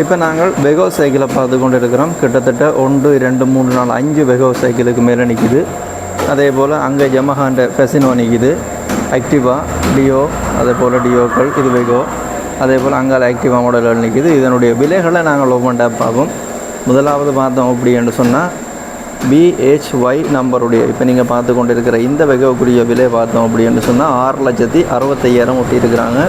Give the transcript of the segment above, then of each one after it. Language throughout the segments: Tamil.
இப்போ நாங்கள் வெகோ சைக்கிளை பார்த்து கொண்டு இருக்கிறோம் கிட்டத்தட்ட ஒன்று ரெண்டு மூணு நாலு அஞ்சு வெகோ சைக்கிளுக்கு மேலே நிற்கிது அதே போல் அங்கே ஜமஹாண்ட ஃபெசினோ நிற்கிது ஆக்டிவா டியோ அதே போல் டியோக்கள் இது வெகோ. அதே போல் அங்கால ஆக்டிவா மாடல்கள் நிற்கிது இதனுடைய விலைகளை நாங்கள் ஒவ்வொன்றா பார்ப்போம். முதலாவது பார்த்தோம் அப்படின்னு சொன்னால் பிஹெச்ஒய் நம்பருடைய இப்போ நீங்கள் பார்த்து கொண்டு இருக்கிற இந்த வெகோக்குரிய விலை பார்த்தோம் அப்படின்னு சொன்னால் ஆறு லட்சத்தி அறுபத்தையாயிரம் ஒட்டியிருக்கிறாங்க.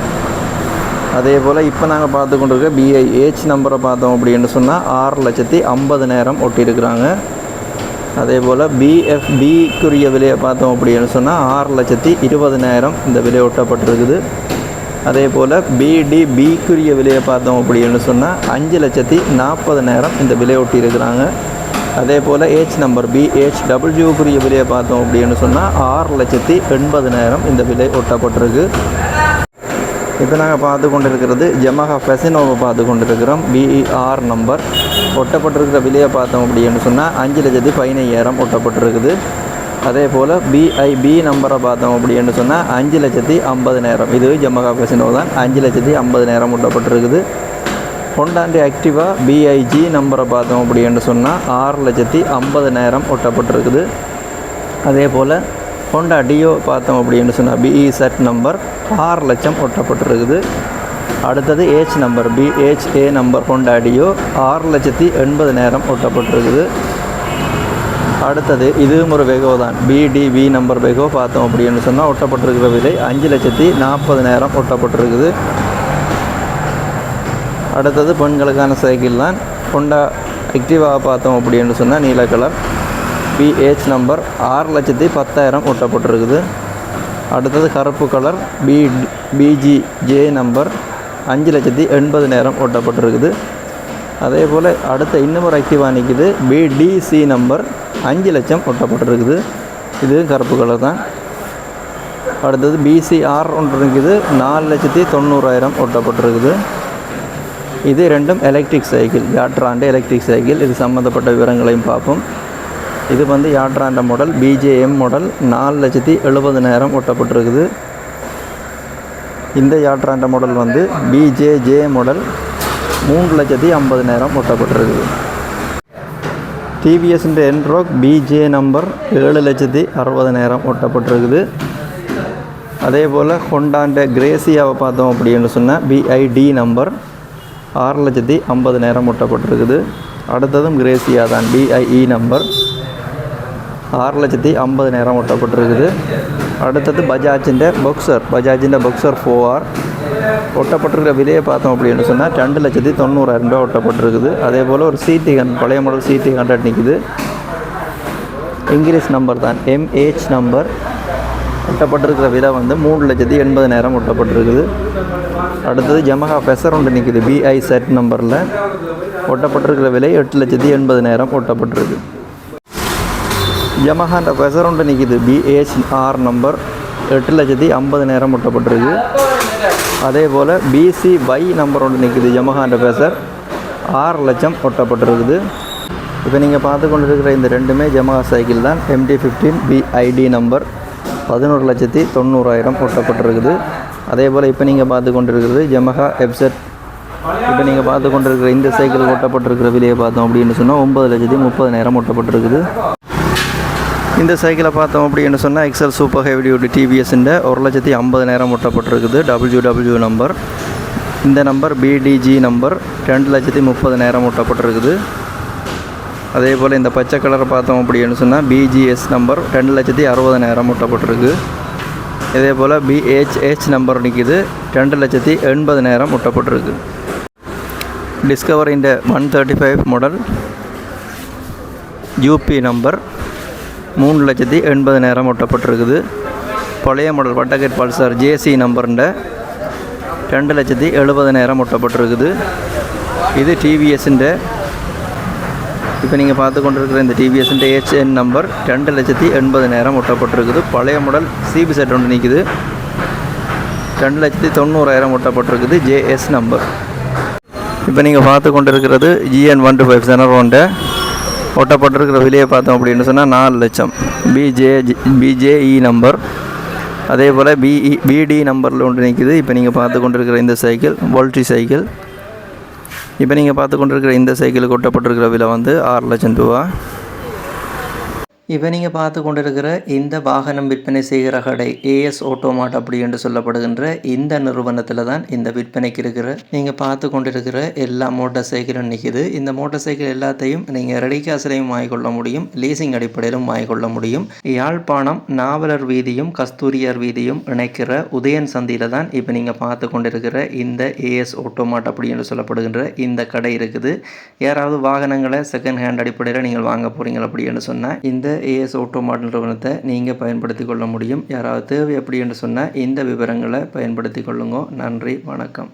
அதே போல் இப்போ நாங்கள் பார்த்து கொண்டிருக்க பிஐஹெச் நம்பரை பார்த்தோம் அப்படின்னு சொன்னால் ஆறு லட்சத்தி ஐம்பதுனாயிரம் ஒட்டியிருக்கிறாங்க. அதே போல் பிஎஃப்பிக்குரிய விலையை பார்த்தோம் அப்படின்னு சொன்னால் ஆறு லட்சத்தி இருபதுனாயிரம் இந்த விலை ஒட்டப்பட்டிருக்குது. அதே போல் பிடிபிக்குரிய விலையை பார்த்தோம் அப்படின்னு சொன்னால் அஞ்சு லட்சத்தி நாற்பதுனாயிரம் இந்த விலை ஒட்டியிருக்கிறாங்க. அதே போல் ஏச் நம்பர் பிஹெச் டபிள்யூக்குரிய விலையை பார்த்தோம் அப்படின்னு சொன்னால் ஆறு லட்சத்தி எண்பதுனாயிரம் இந்த விலை ஒட்டப்பட்டிருக்கு. இப்போ நாங்கள் பார்த்து கொண்டிருக்கிறது ஜமஹா ஃபெசினோவை பார்த்து கொண்டிருக்கிறோம் பிஇஆர் நம்பர் ஒட்டப்பட்டிருக்கிற விலையை பார்த்தோம் அப்படின்னு சொன்னால் அஞ்சு லட்சத்தி பதினையாயிரம் ஒட்டப்பட்டிருக்குது. அதே போல் பிஐபி நம்பரை பார்த்தோம் அப்படின்னு சொன்னால் அஞ்சு லட்சத்தி ஐம்பதினாயிரம் இது ஜமஹா ஃபெசினோ தான். அஞ்சு லட்சத்தி ஐம்பதினாயிரம் ஒட்டப்பட்டிருக்குது. ஹொண்டாண்டி ஆக்டிவா பிஐஜி நம்பரை பார்த்தோம் அப்படின்னு சொன்னால் ஆறு லட்சத்தி ஐம்பதினாயிரம் ஒட்டப்பட்டிருக்குது. அதே போல் ஹொண்டா டியோ பார்த்தோம் அப்படின்னு சொன்னால் பிஇ செட் நம்பர் ஆறு லட்சம் ஒட்டப்பட்டிருக்குது. அடுத்தது H number BHA number Honda அடியோ ஆறு லட்சத்தி எண்பது நேரம் ஒட்டப்பட்டிருக்குது. அடுத்தது இதுவும் ஒரு வெகோ தான். பிடிவி நம்பர் வெகோ பார்த்தோம் அப்படின்னு சொன்னால் ஒட்டப்பட்டிருக்கிற விலை அஞ்சு லட்சத்தி நாற்பதுனாயிரம் ஒட்டப்பட்டிருக்குது. அடுத்தது பெண்களுக்கான சைக்கிள் தான். ஹோண்டா ஆக்டிவாக பார்த்தோம் அப்படின்னு சொன்னால் நீல கலர். பிஹெச் நம்பர் ஆறு லட்சத்தி பத்தாயிரம் ஒட்டப்பட்டிருக்குது. அடுத்தது கருப்பு colour B BG J number அஞ்சு லட்சத்தி எண்பதுனாயிரம் ஒட்டப்பட்டிருக்குது அதே போல் அடுத்த இன்னும் ஒரு ஆக்டிவாக நிற்கிது பிடிசி நம்பர் அஞ்சு லட்சம் ஒட்டப்பட்டிருக்குது இது கருப்பு கலர் தான். அடுத்தது பிசிஆர் ஒன்று இருக்குது நாலு லட்சத்தி தொண்ணூறாயிரம் ஒட்டப்பட்டிருக்குது இது ரெண்டும் எலக்ட்ரிக் சைக்கிள் யாட்ராண்ட எலக்ட்ரிக் சைக்கிள் இது சம்மந்தப்பட்ட விவரங்களையும் பார்ப்போம். இது வந்து யாட்ராண்ட மாடல் பிஜேஎம் மாடல் நாலு லட்சத்தி எழுபதனாயிரம் ஒட்டப்பட்டிருக்குது. இந்த யாட்ராண்ட மாடல் வந்து? பிஜேஜே மாடல் மூன்று லட்சத்தி ஐம்பதனாயிரம் ஒட்டப்பட்டிருக்குது. டிவிஎஸ்ன்ற என்ரோக் பிஜே நம்பர் ஏழு லட்சத்தி அறுபதனாயிரம் ஒட்டப்பட்டிருக்குது. அதே போல் ஹொண்டாண்ட கிரேசியாவை பார்த்தோம் அப்படின்னு சொன்னால் பிஐடி நம்பர் ஆறு லட்சத்தி ஐம்பதுனாயிரம் ஒட்டப்பட்டிருக்குது. அடுத்ததும் கிரேசியா தான் பிஐஇ நம்பர் ஆறு லட்சத்தி അമ്പതിനായിരം ഒട്ടപ്പെട്ടിരിക്കുന്നത് അടുത്തത് ബജാജിൻ്റെ ബൊക്സർ ബജാജിൻ്റെ ബൊക്സർ ഫോർ ആർ ஒட்டப்பட்டிருக்கிற விலையை பார்த்தோம் அப்படின்னு சொன்னால் ரெண்டு லட்சத்தி தொண்ணூறாயிரம் ரூபா ஒட்டப்பட்டிருக்குது. அதே போல் ஒரு சிடி கன் பழைய மாடல் சிடி கண்டக்ட் நிற்கிது இங்கிலீஷ் நம்பர் தான். எம்ஏஹெச் நம்பர் ஒட்டப்பட்டிருக்கிற விலை வந்து மூணு லட்சத்தி எண்பதினாயிரம் ஒட்டப்பட்டிருக்குது. அடுத்தது ஜமஹா ஃபெசர் ஒன்று நிற்கிது பிஐ செட் நம்பரில் ஒட்டப்பட்டிருக்கிற விலை எட்டு லட்சத்தி எண்பதினாயிரம் ஒட்டப்பட்டிருக்குது யமஹாண்ட ஃபெசர் ஒன்று நிற்கிது பிஹெச்ஆர் நம்பர் எட்டு லட்சத்தி ஐம்பதுனாயிரம் ஒட்டப்பட்டிருக்கு அதே போல் பிசி பை நம்பர் ஒன்று நிற்கிது யமஹாண்ட ஃபெசர் ஆறு லட்சம் ஒட்டப்பட்டிருக்குது இப்போ நீங்கள் பார்த்து கொண்டு இருக்கிற இந்த ரெண்டுமே ஜமஹா சைக்கிள் தான். எம்டி ஃபிஃப்டீன் பிஐடி நம்பர் பதினோரு லட்சத்தி தொண்ணூறாயிரம் ஒட்டப்பட்டிருக்குது அதே போல் இப்போ நீங்கள் பார்த்து கொண்டிருக்கிறது ஜமஹா எப்செட் இப்போ நீங்கள் பார்த்து கொண்டிருக்கிற இந்த சைக்கிள் ஒட்டப்பட்டிருக்கிற விலையை பார்த்தோம் அப்படின்னு சொன்னால் ஒம்பது லட்சத்தி முப்பதுனாயிரம் ஒட்டப்பட்டிருக்குது இந்த சைக்கிளை பார்த்தோம் அப்படின்னு சொன்னால் எக்ஸல் சூப்பர் ஹெவி டியூட்டி டிவிஎஸ்ன்ற ஒரு லட்சத்தி ஐம்பதுனாயிரம் ஒட்டப்பட்டிருக்குது. டபிள்யூ டபிள்யூ நம்பர் இந்த நம்பர் பிடிஜி நம்பர் ரெண்டு லட்சத்தி முப்பதுனாயிரம் ஒட்டப்பட்டிருக்குது. அதே போல் இந்த பச்சை கலரை பார்த்தோம் அப்படின்னு சொன்னால் பிஜிஎஸ் நம்பர் ரெண்டு லட்சத்தி அறுபதனாயிரம் ஒட்டப்பட்டிருக்கு. இதே போல் பிஹெச்ஹெச் நம்பர் நிற்கிது ரெண்டு லட்சத்தி எண்பதுனாயிரம் ஒட்டப்பட்டிருக்கு. இந்த one thirty five model UP number மூணு லட்சத்தி எண்பதுனாயிரம் ஒட்டப்பட்டிருக்குது. பழைய மாடல் வட்டகேட் பல்சர் ஜேசி நம்பருண்ட ரெண்டு லட்சத்தி எழுபதுனாயிரம் ஒட்டப்பட்டிருக்குது. இது டிவிஎஸ்ன்ற இப்போ நீங்கள் பார்த்து கொண்டிருக்கிற இந்த டிவிஎஸ்ன்ற ஹெச்என் நம்பர் ரெண்டு லட்சத்தி எண்பதுனாயிரம் ஒட்டப்பட்டிருக்குது. பழைய மாடல் சிபி செட் ஒன்று நிற்குது ரெண்டு லட்சத்தி தொண்ணூறாயிரம் ஒட்டப்பட்டிருக்குது ஜேஎஸ் நம்பர் இப்போ நீங்கள் பார்த்து கொண்டிருக்கிறது ஜிஎன் ஒன் டூ ஃபைவ் செனரோண்ட ஒட்டப்பட்டிருக்கிற விலையை பார்த்தோம் அப்படின்னு சொன்னால் நாலு லட்சம். பிஜே பிஜேஇ நம்பர் அதே போல் பிஇ பிடி நம்பரில் ஒன்று நிற்கிது இப்போ நீங்கள் பார்த்து கொண்டிருக்கிற இந்த சைக்கிள் வோல்ட்ரி சைக்கிள் இப்போ நீங்கள் பார்த்து கொண்டிருக்கிற இந்த சைக்கிளுக்கு ஒட்டப்பட்டிருக்கிற விலை வந்து ஆறு லட்சம் ரூபா. இப்போ நீங்கள் பார்த்து கொண்டிருக்கிற இந்த வாகனம் விற்பனை செய்கிற கடை ஏஎஸ் ஆட்டோமாட் அப்படி என்று சொல்லப்படுகின்ற இந்த நிறுவனத்தில் தான் இந்த விற்பனைக்கு இருக்கிற. நீங்கள் பார்த்து கொண்டிருக்கிற எல்லா மோட்டார் சைக்கிளும் நிற்கிது இந்த மோட்டார் சைக்கிள் எல்லாத்தையும் நீங்கள் ரெடி காசுலையும் வாங்கிக்கொள்ள முடியும். லீசிங் அடிப்படையிலும் வாங்கிக்கொள்ள முடியும். யாழ்ப்பாணம் நாவலர் வீதியும் கஸ்தூரியார் வீதியும் இணைக்கிற உதயன் சந்தியில் தான் இப்போ நீங்கள் பார்த்து கொண்டிருக்கிற இந்த ஏஎஸ் ஆட்டோமாட் அப்படி என்று சொல்லப்படுகின்ற இந்த கடை இருக்குது. யாராவது வாகனங்களை செகண்ட் ஹேண்ட் அடிப்படையில் நீங்கள் வாங்க போகிறீங்க அப்படின்னு சொன்னால் இந்த ஏஎஸ் ஆட்டோமாட் நிறுவனத்தை நீங்கள் பயன்படுத்தி கொள்ள முடியும். யாராவது தேவை அப்படி என்று சொன்னால் இந்த விவரங்களை பயன்படுத்தி கொள்ளுங்க. நன்றி வணக்கம்.